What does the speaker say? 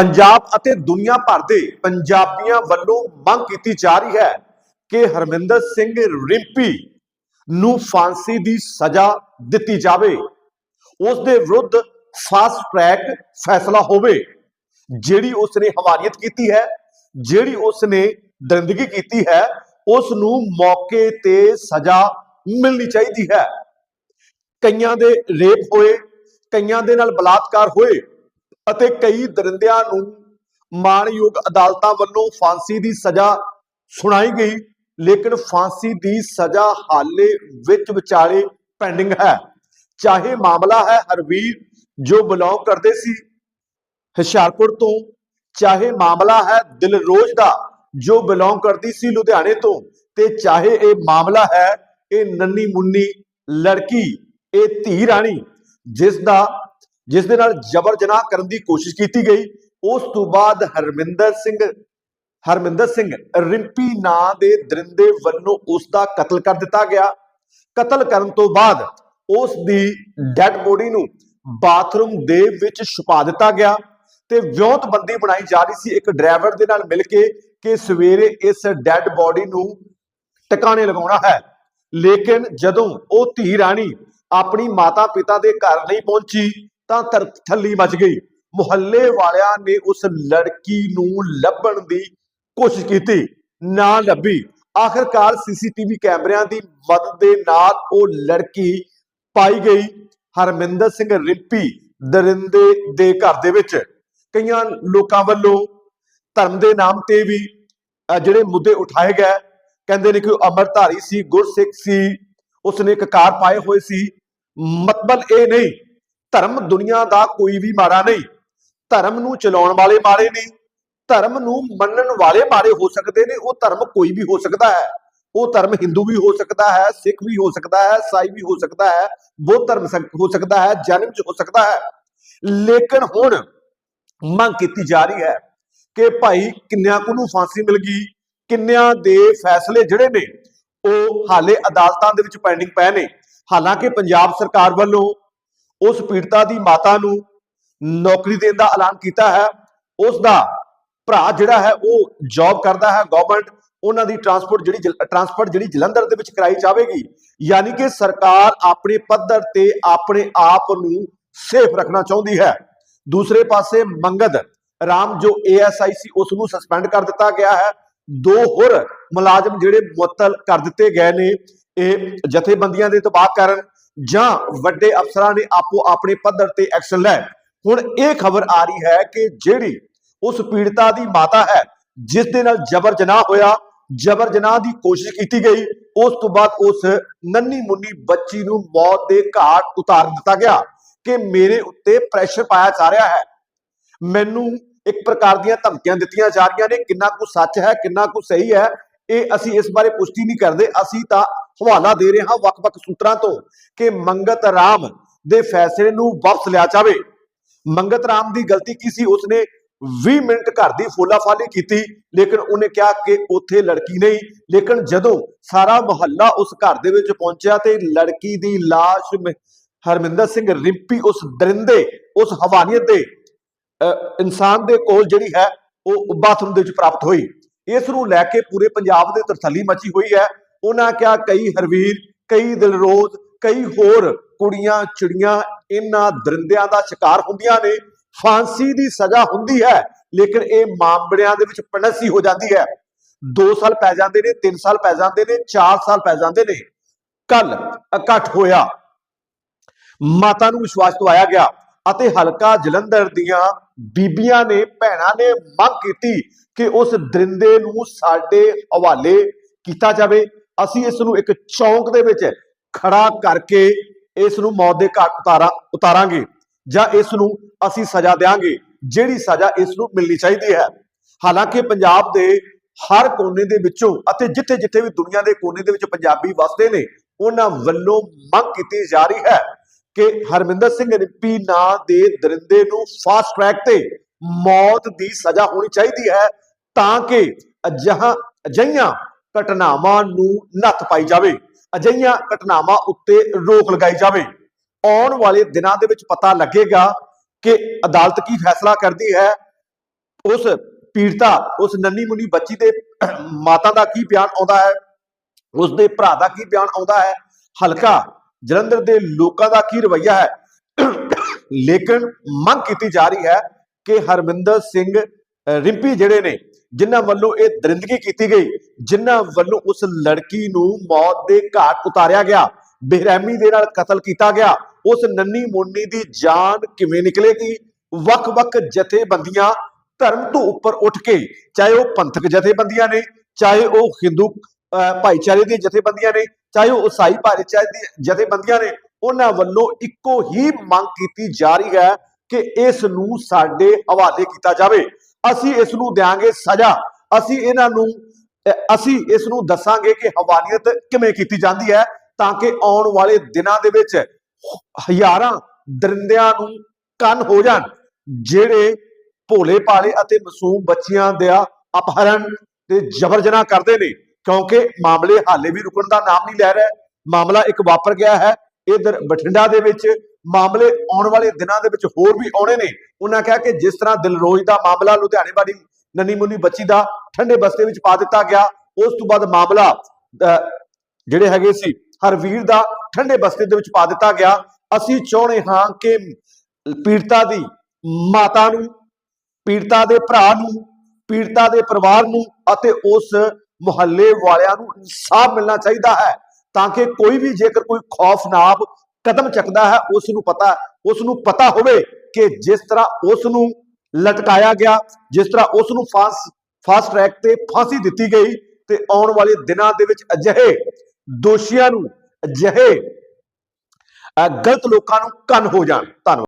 ਪੰਜਾਬ ਅਤੇ ਦੁਨੀਆ ਭਰ ਦੇ ਪੰਜਾਬੀਆਂ ਵੱਲੋਂ ਮੰਗ ਕੀਤੀ ਜਾ ਰਹੀ ਹੈ ਕਿ ਹਰਮਿੰਦਰ ਸਿੰਘ ਰਿੰਪੀ ਨੂੰ ਫਾਂਸੀ ਦੀ ਸਜ਼ਾ ਦਿੱਤੀ ਜਾਵੇ। ਉਸ ਦੇ ਵਿਰੁੱਧ ਫਾਸਟ ਟਰੈਕ ਫੈਸਲਾ ਹੋਵੇ, ਜਿਹੜੀ ਉਸ ਨੇ ਹਵਾਨੀਅਤ ਕੀਤੀ ਹੈ, ਜਿਹੜੀ ਉਸ ਨੇ ਦਰਿੰਦਗੀ ਕੀਤੀ ਹੈ, ਉਸ ਨੂੰ ਮੌਕੇ ਤੇ ਸਜ਼ਾ ਮਿਲਣੀ ਚਾਹੀਦੀ ਹੈ। ਕਈਆਂ ਦੇ ਰੇਪ ਹੋਏ, ਕਈਆਂ ਦੇ ਨਾਲ ਬਲਾਤਕਾਰ ਹੋਏ ਅਤੇ ਕਈ ਦਰਿੰਦਿਆਂ ਨੂੰ ਮਾਣਯੋਗ ਅਦਾਲਤਾਂ ਵੱਲੋਂ ਫਾਂਸੀ ਦੀ ਸਜ਼ਾ ਸੁਣਾਈ ਗਈ, ਲੇਕਿਨ ਫਾਂਸੀ ਦੀ ਸਜ਼ਾ ਹਾਲੇ ਵਿੱਚ ਵਿਚਾਲੇ ਪੈਂਡਿੰਗ ਹੈ। ਚਾਹੇ ਮਾਮਲਾ ਹੈ ਹਰਵੀਰ ਜੋ ਬਿਲੋਂਗ ਕਰਦੇ ਸੀ ਹੁਸ਼ਿਆਰਪੁਰ ਤੋਂ, ਚਾਹੇ ਮਾਮਲਾ ਹੈ ਦਿਲਰੋਜ਼ ਦਾ ਜੋ ਬਿਲੋਂਗ ਕਰਦੀ ਸੀ ਲੁਧਿਆਣੇ ਤੋਂ, ਤੇ ਚਾਹੇ ਇਹ ਮਾਮਲਾ ਹੈ ਇਹ ਨੰਨੀ ਮੁੰਨੀ ਲੜਕੀ, ਇਹ ਧੀ ਰਾਣੀ, ਜਿਸ ਦਾ ਜਿਸ ਦੇ ਨਾਲ ਜਬਰ ਜਨਾਹ ਕਰਨ ਦੀ ਕੋਸ਼ਿਸ਼ ਕੀਤੀ ਗਈ, ਉਸ ਤੋਂ ਬਾਅਦ ਹਰਮਿੰਦਰ ਸਿੰਘ ਹਰਮਿੰਦਰ ਸਿੰਘ ਰਿੰਪੀ ਨਾਂ ਦੇ ਦਰਿੰਦੇ ਵੱਲੋਂ ਉਸ ਦਾ ਕਤਲ ਕਰ ਦਿੱਤਾ ਗਿਆ। ਕਤਲ ਕਰਨ ਤੋਂ ਬਾਅਦ ਉਸ ਦੀ ਡੈੱਡ ਬੋਡੀ ਨੂੰ ਬਾਥਰੂਮ ਦੇ ਵਿੱਚ ਛੁਪਾ ਦਿੱਤਾ ਗਿਆ ਤੇ ਵਿਉਂਤਬੰਦੀ ਬਣਾਈ ਜਾ ਰਹੀ ਸੀ ਇੱਕ ਡਰਾਈਵਰ ਦੇ ਨਾਲ ਮਿਲ ਕੇ ਕਿ ਸਵੇਰੇ ਇਸ ਡੈੱਡ ਬੋਡੀ ਨੂੰ ਟਿਕਾਣੇ ਲਗਾਉਣਾ ਹੈ। ਲੇਕਿਨ ਜਦੋਂ ਉਹ ਧੀ ਰਾਣੀ ਆਪਣੀ ਮਾਤਾ ਪਿਤਾ ਦੇ ਘਰ ਨਹੀਂ ਪਹੁੰਚੀ ਤਾਂ ਧਰ- ਥੱਲੀ ਮਚ ਗਈ। ਮੁਹੱਲੇ ਵਾਲਿਆਂ ਨੇ ਉਸ ਲੜਕੀ ਨੂੰ ਲੱਭਣ ਦੀ ਕੋਸ਼ਿਸ਼ ਕੀਤੀ, ਨਾ ਲੱਭੀ। ਆਖਰਕਾਰ ਸੀਸੀਟੀਵੀ ਕੈਮਰਿਆਂ ਦੀ ਮਦਦ ਦੇ ਨਾਲ ਉਹ ਲੜਕੀ ਪਾਈ ਗਈ, ਹਰਮਿੰਦਰ ਸਿੰਘ ਰਿੰਪੀ, ਦਰਿੰਦੇ ਦੇ ਘਰ ਦੇ ਵਿੱਚ। ਕਈਆਂ ਲੋਕਾਂ ਵੱਲੋਂ ਧਰਮ ਦੇ ਨਾਮ ਤੇ ਵੀ ਜਿਹੜੇ ਮੁੱਦੇ ਉਠਾਏ ਗਏ। ਕਹਿੰਦੇ ਨੇ ਕਿ ਉਹ ਅਮਰਧਾਰੀ ਸੀ, ਗੁਰਸਿੱਖ ਸੀ, ਉਸਨੇ ਕਕਾਰ ਪਾਏ ਹੋਏ ਸੀ। ਮਤਲਬ ਇਹ ਨਹੀਂ ਧਰਮ ਦੁਨੀਆ ਦਾ ਕੋਈ ਵੀ ਮਾੜਾ ਨਹੀਂ। ਧਰਮ ਨੂੰ ਚਲਾਉਣ ਵਾਲੇ ਮਾੜੇ ਨਹੀਂ ਧਰਮ ਨੂੰ ਮੰਨਣ ਵਾਲੇ ਮਾੜੇ ਹੋ ਸਕਦੇ ਨੇ। ਉਹ ਧਰਮ ਕੋਈ ਵੀ ਹੋ ਸਕਦਾ ਹੈ। ਉਹ ਧਰਮ ਹਿੰਦੂ ਵੀ ਹੋ ਸਕਦਾ ਹੈ ਸਿੱਖ ਵੀ ਹੋ ਸਕਦਾ ਹੈ ਸਾਈ ਵੀ ਹੋ ਸਕਦਾ ਹੈ, ਬੁੱਧ ਧਰਮ ਹੋ ਸਕਦਾ ਹੈ, ਜਨਮ ਚ ਹੋ ਸਕਦਾ ਹੈ। ਲੇਕਿਨ ਹੁਣ ਮੰਗ ਕੀਤੀ ਜਾ ਰਹੀ ਹੈ ਕਿ ਭਾਈ ਕਿੰਨਿਆਂ ਕੁ ਨੂੰ ਫਾਂਸੀ ਮਿਲ ਗਈ, ਕਿੰਨਿਆਂ ਦੇ ਫੈਸਲੇ ਜਿਹੜੇ ਨੇ, ਉਹ ਹਾਲੇ ਅਦਾਲਤਾਂ ਦੇ ਵਿੱਚ ਪੈਂਡਿੰਗ ਪਏ ਨੇ। ਹਾਲਾਂਕਿ ਪੰਜਾਬ ਸਰਕਾਰ ਵੱਲੋਂ ਉਸ ਪੀੜਤਾ ਦੀ ਮਾਤਾ ਨੂੰ ਨੌਕਰੀ ਦੇਣ ਦਾ ਐਲਾਨ ਕੀਤਾ ਹੈ। ਉਸ ਦਾ ਭਰਾ ਜਿਹੜਾ ਹੈ, ਉਹ ਜੌਬ ਕਰਦਾ ਹੈ। ਗਵਰਨਮੈਂਟ ਉਹਨਾਂ ਦੀ ਟਰਾਂਸਪੋਰਟ ਜਿਹੜੀ ਜਲ- ਟਰਾਂਸਪੋਰਟ ਜਿਹੜੀ ਜਲੰਧਰ ਦੇ ਵਿੱਚ ਕਰਾਈ ਜਾਵੇਗੀ। ਯਾਨੀ ਕਿ ਸਰਕਾਰ ਆਪਣੇ ਪੱਧਰ ਤੇ ਆਪਣੇ ਆਪ ਨੂੰ ਸੇਫ ਰੱਖਣਾ ਚਾਹੁੰਦੀ ਹੈ। ਦੂਸਰੇ ਪਾਸੇ ਮੰਗਦ ਰਾਮ ਜੋ ਏਐਸਆਈ ਸੀ ਉਸ ਨੂੰ ਸਸਪੈਂਡ ਕਰ ਦਿੱਤਾ ਗਿਆ ਹੈ। ਦੋ ਹੋਰ ਮੁਲਾਜ਼ਮ ਜਿਹੜੇ ਮੁਅੱਤਲ ਕਰ ਦਿੱਤੇ ਗਏ ਨੇ, ਇਹ ਜਥੇਬੰਦੀਆਂ ਦੇ ਤਬਾਹ ਕਰਨ ਜਾਂ ਵੱਡੇ ਅਫਸਰਾਂ ਨੇ ਆਪੋ ਆਪਣੇ ਪੱਧਰ ਤੇ ਐਕਸ਼ਨ ਲੈ ਹੁਣ ਇਹ ਖਬਰ ਆ ਰਹੀ ਹੈ ਕਿ ਜਿਹੜੀ ਉਸ ਪੀੜਤਾ ਦੀ ਮਾਤਾ ਹੈ, ਜਿਸ ਦੇ ਨਾਲ ਜਬਰ ਜਨਾਹ ਹੋਇਆ, ਜਬਰ ਜਨਾਹ ਦੀ ਕੋਸ਼ਿਸ਼ ਕੀਤੀ ਗਈ, ਉਸ ਤੋਂ ਬਾਅਦ ਉਸ ਨੰਨੀ ਮੁੰਨੀ ਬੱਚੀ ਨੂੰ ਮੌਤ ਦੇ ਘਾਟ ਉਤਾਰ ਦਿੱਤਾ ਗਿਆ ਕਿ ਮੇਰੇ ਉੱਤੇ ਪ੍ਰੈਸ਼ਰ ਪਾਇਆ ਜਾ ਰਿਹਾ ਹੈ। ਮੈਨੂੰ ਇੱਕ ਪ੍ਰਕਾਰ ਦੀਆਂ ਧਮਕੀਆਂ ਦਿੱਤੀਆਂ ਜਾ ਰਹੀਆਂ ਨੇ, ਕਿੰਨਾ ਕੁ ਸੱਚ ਹੈ, ਕਿੰਨਾ ਕੁ ਸਹੀ ਹੈ, ਇਹ ਅਸੀਂ ਇਸ ਬਾਰੇ ਪੁਸ਼ਟੀ ਨਹੀਂ ਕਰਦੇ। ਅਸੀਂ ਤਾਂ ਹਵਾਲਾ ਦੇ ਰਿਹਾ ਵੱਖ-ਵੱਖ ਸੂਤਰਾਂ ਤੋਂ ਕਿ ਮੰਗਤ ਰਾਮ ਦੇ ਫੈਸਲੇ ਨੂੰ ਵਾਪਸ ਲਿਆ ਜਾਵੇ। ਮੰਗਤ ਰਾਮ ਦੀ ਗਲਤੀ ਕੀ ਸੀ? ਉਸਨੇ 20 ਮਿੰਟ ਘਰ ਦੀ ਫੋਲਾਫਾਲੀ ਕੀਤੀ ਲੇਕਿਨ ਉਹਨੇ ਕਿਹਾ ਕਿ ਉੱਥੇ ਲੜਕੀ ਨਹੀਂ। ਲੇਕਿਨ ਜਦੋਂ ਸਾਰਾ ਮੁਹੱਲਾ ਉਸ ਘਰ ਦੇ ਵਿੱਚ ਪਹੁੰਚਿਆ ਤੇ ਲੜਕੀ ਦੀ ਲਾਸ਼ ਹਰਮਿੰਦਰ ਸਿੰਘ ਰਿੰਪੀ ਉਸ ਦਰਿੰਦੇ ਉਸ ਹਵਾਨੀਅਤ ਦੇ ਅਹ, ਇਨਸਾਨ ਦੇ ਕੋਲ ਜਿਹੜੀ ਹੈ ਉਹ ਬਾਥਰੂਮ ਦੇ ਵਿੱਚ ਪ੍ਰਾਪਤ ਹੋਈ। ਇਸ ਨੂੰ ਲੈ ਕੇ ਪੂਰੇ ਪੰਜਾਬ ਦੇ ਤਰਥੱਲੀ ਮਚੀ ਹੋਈ ਹੈ। ਉਹਨਾਂ ਕਿਹਾ, ਕਈ ਹਰਵੀਰ, ਕਈ ਦਿਲਰੋਜ਼, ਕਈ ਹੋਰ ਕੁੜੀਆਂ, ਚਿੜੀਆਂ ਇਹਨਾਂ ਦਰਿੰਦਿਆਂ ਦਾ ਸ਼ਿਕਾਰ ਹੁੰਦੀਆਂ ਨੇ। ਫਾਂਸੀ ਦੀ ਸਜ਼ਾ ਹੁੰਦੀ ਹੈ, ਲੇਕਿਨ ਇਹ ਮਾਮਲਿਆਂ ਦੇ ਵਿੱਚ ਪਣਸੀ ਹੋ ਜਾਂਦੀ ਹੈ। 2 ਸਾਲ ਪੈ ਜਾਂਦੇ ਨੇ 3 ਸਾਲ ਪੈ ਜਾਂਦੇ ਨੇ 4 ਸਾਲ ਪੈ ਜਾਂਦੇ ਨੇ। ਕੱਲ ਇਕੱਠ ਹੋਇਆ। ਮਾਤਾ ਨੂੰ ਵਿਸ਼ਵਾਸ ਦਵਾਇਆ ਗਿਆ ਅਤੇ ਹਲਕਾ ਜਲੰਧਰ ਦੀਆਂ ਬੀਬੀਆਂ ਨੇ, ਭੈਣਾਂ ਨੇ ਮੰਗ ਕੀਤੀ ਕਿ ਉਸ ਦਰਿੰਦੇ ਨੂੰ ਸਾਡੇ ਹਵਾਲੇ ਕੀਤਾ ਜਾਵੇ। ਅਸੀਂ ਇਸ ਨੂੰ ਇੱਕ ਚੌਂਕ ਦੇ ਵਿੱਚ ਖੜਾ ਕਰਕੇ ਇਸ ਨੂੰ ਮੌਤ ਦੇ ਘਾਟ ਉਤਾਰਾ, ਉਤਾਰਾਂਗੇ ਜਾਂ ਇਸ ਨੂੰ ਅਸੀਂ ਸਜ਼ਾ ਦੇਵਾਂਗੇ ਜਿਹੜੀ ਸਜ਼ਾ ਇਸ ਨੂੰ ਮਿਲਣੀ ਚਾਹੀਦੀ ਹੈ। ਹਾਲਾਂਕਿ ਪੰਜਾਬ ਦੇ ਹਰ ਕੋਨੇ ਦੇ ਵਿੱਚੋਂ ਅਤੇ ਜਿੱਥੇ-ਜਿੱਥੇ ਵੀ ਦੁਨੀਆ ਦੇ ਕੋਨੇ ਦੇ ਵਿੱਚ ਪੰਜਾਬੀ ਵਸਦੇ ਨੇ, ਉਹਨਾਂ ਵੱਲੋਂ ਮੰਗ ਕੀਤੀ ਜਾ ਰਹੀ ਹੈ ਕਿ ਹਰਮਿੰਦਰ ਸਿੰਘ ਰਿੰਪੀ ਨਾਂ ਦੇ ਦਰਿੰਦੇ ਨੂੰ ਫਾਸਟ ਟਰੈਕ ਤੇ ਮੌਤ ਦੀ ਸਜ਼ਾ ਹੋਣੀ ਚਾਹੀਦੀ ਹੈ, ਤਾਂ ਕਿ ਅਜਿਹਾ ਅਜਈਆਂ ਘਟਨਾਵਾਂ ਨੂੰ ਨੱਥ ਪਾਈ ਜਾਵੇ ਅਜਈਆਂ ਘਟਨਾਵਾਂ ਉੱਤੇ ਰੋਕ ਲਗਾਈ ਜਾਵੇ। ਆਉਣ ਵਾਲੇ ਦਿਨਾਂ ਦੇ ਵਿੱਚ ਪਤਾ ਲੱਗੇਗਾ ਕਿ ਅਦਾਲਤ ਕੀ ਫੈਸਲਾ ਕਰਦੀ ਹੈ। ਉਸ ਪੀੜਤਾ ਉਸ ਨੰਨੀ ਮੁੰਨੀ ਬੱਚੀ ਦੇ ਮਾਤਾ ਦਾ ਕੀ ਬਿਆਨ ਆਉਂਦਾ ਹੈ? ਉਸ ਦੇ ਭਰਾ ਦਾ ਕੀ ਬਿਆਨ ਆਉਂਦਾ ਹੈ? ਹਲਕਾ ਜਲੰਧਰ ਦੇ ਲੋਕਾਂ ਦਾ ਕੀ ਰਵੱਈਆ ਹੈ? ਲੇਕਿਨ ਮੰਗ ਕੀਤੀ ਜਾ ਰਹੀ ਹੈ ਕਿ ਹਰਮਿੰਦਰ ਸਿੰਘ ਅਹ, ਰਿੰਪੀ ਜਿਹੜੇ ਨੇ ਜਿਨ੍ਹਾਂ ਵੱਲੋਂ ਇਹ ਦਰਿੰਦਗੀ ਕੀਤੀ ਗਈ ਜਿਨ੍ਹਾਂ ਵੱਲੋਂ ਉਸ ਲੜਕੀ ਨੂੰ ਮੌਤ ਦੇ ਘਾਟ ਉਤਾਰਿਆ ਗਿਆ ਬੇਰਹਿਮੀ ਦੇ ਨਾਲ ਕਤਲ ਕੀਤਾ ਗਿਆ ਉਸ ਨੰਨੀ ਮੁੰਨੀ ਦੀ ਜਾਨ ਕਿਵੇਂ ਨਿਕਲੇਗੀ? ਵੱਖ-ਵੱਖ ਜਥੇਬੰਦੀਆਂ ਧਰਮ ਤੋਂ ਉੱਪਰ ਉੱਠ ਕੇ ਚਾਹੇ ਉਹ ਪੰਥਕ ਜਥੇਬੰਦੀਆਂ ਨੇ ਚਾਹੇ ਉਹ ਹਿੰਦੂ ਅਹ, ਭਾਈਚਾਰੇ ਦੀਆਂ ਜਥੇਬੰਦੀਆਂ ਨੇ ਚਾਹੇ ਉਹ ਈਸਾਈ ਭਾਈਚਾਰੇ ਦੀਆਂ ਜਥੇਬੰਦੀਆਂ ਨੇ ਉਹਨਾਂ ਵੱਲੋਂ ਇੱਕੋ ਹੀ ਮੰਗ ਕੀਤੀ ਜਾ ਰਹੀ ਹੈ ਕਿ ਇਸ ਨੂੰ ਸਾਡੇ ਹਵਾਲੇ ਕੀਤਾ ਜਾਵੇ। ਅਸੀਂ ਇਸ ਨੂੰ ਦਿਆਂਗੇ ਸਜ਼ਾ। ਅਸੀਂ ਇਹਨਾਂ ਨੂੰ ਅਸੀਂ ਇਸ ਨੂੰ ਦੱਸਾਂਗੇ ਕਿ ਹਵਾਨੀਅਤ ਕਿਵੇਂ ਕੀਤੀ ਜਾਂਦੀ ਹੈ ਤਾਂ ਕਿ ਆਉਣ ਵਾਲੇ ਦਿਨਾਂ ਦੇ ਵਿੱਚ ਹਜ਼ਾਰਾਂ ਦਰਿੰਦਿਆਂ ਨੂੰ ਕੰਨ ਹੋ ਜਾਣ, ਜਿਹੜੇ ਭੋਲੇ ਭਾਲੇ ਅਤੇ ਮਾਸੂਮ ਬੱਚਿਆਂ ਦਾ ਅਪਹਰਣ ਤੇ ਜਬਰ ਜਨਾਹ ਕਰਦੇ ਨੇ। ਕਿਉਂਕਿ ਮਾਮਲੇ ਹਾਲੇ ਵੀ ਰੁਕਣ ਦਾ ਨਾਮ ਨਹੀਂ ਲੈ ਰਿਹਾ। ਮਾਮਲਾ ਇੱਕ ਵਾਪਰ ਗਿਆ ਹੈ। ਇਧਰ ਬਠਿੰਡਾ ਦੇ ਵਿੱਚ ਮਾਮਲੇ ਆਉਣ ਵਾਲੇ ਦਿਨਾਂ ਦੇ ਵਿੱਚ ਹੋਰ ਵੀ ਆਉਣੇ ਨੇ। ਉਹਨਾਂ ਕਿਹਾ ਕਿ ਜਿਸ ਤਰ੍ਹਾਂ ਦਿਲਰੋਜ਼ ਦਾ ਮਾਮਲਾ ਲੁਧਿਆਣੇ ਵਾਲੀ ਨੰਨੀ ਮੁੰਨੀ ਬੱਚੀ ਦਾ ਠੰਡੇ ਬਸਤੇ ਵਿੱਚ ਪਾ ਦਿੱਤਾ ਗਿਆ, ਉਸ ਤੋਂ ਬਾਅਦ ਮਾਮਲਾ ਜਿਹੜੇ ਹੈਗੇ ਸੀ, ਹਰਵੀਰ ਦਾ ਠੰਡੇ ਬਸਤੇ ਦੇ ਵਿੱਚ ਪਾ ਦਿੱਤਾ ਗਿਆ। ਅਸੀਂ ਚਾਹੁੰਦੇ ਹਾਂ ਕਿ ਪੀੜਤਾ ਦੀ ਮਾਤਾ ਨੂੰ, ਪੀੜਤਾ ਦੇ ਭਰਾ ਨੂੰ, ਪੀੜਤਾ ਦੇ ਪਰਿਵਾਰ ਨੂੰ ਅਤੇ ਉਸ ਮੁਹੱਲੇ ਵਾਲਿਆਂ ਨੂੰ ਇਨਸਾਫ ਮਿਲਣਾ ਚਾਹੀਦਾ ਹੈ, ਤਾਂ ਕਿ ਕੋਈ ਵੀ ਜੇਕਰ ਕੋਈ ਖੌਫਨਾਕ ਕਦਮ ਚੱਕਦਾ ਹੈ ਉਸ ਨੂੰ ਪਤਾ ਉਸ ਨੂੰ ਪਤਾ ਹੋਵੇ ਕਿ ਜਿਸ ਤਰ੍ਹਾਂ ਉਸ ਨੂੰ ਲਟਕਾਇਆ ਗਿਆ ਜਿਸ ਤਰ੍ਹਾਂ ਉਸ ਨੂੰ ਫਾਸ ਫਾਸਟ ਟਰੈਕ ਤੇ ਫਾਂਸੀ ਦਿੱਤੀ ਗਈ ਤੇ ਆਉਣ ਵਾਲੇ ਦਿਨਾਂ ਦੇ ਵਿੱਚ ਅਜਿਹੇ ਦੋਸ਼ੀਆਂ ਨੂੰ ਅਜਿਹੇ ਅਹ, ਗਲਤ ਲੋਕਾਂ ਨੂੰ ਕੰਨ ਹੋ ਜਾਣ। ਧੰਨਵਾਦ।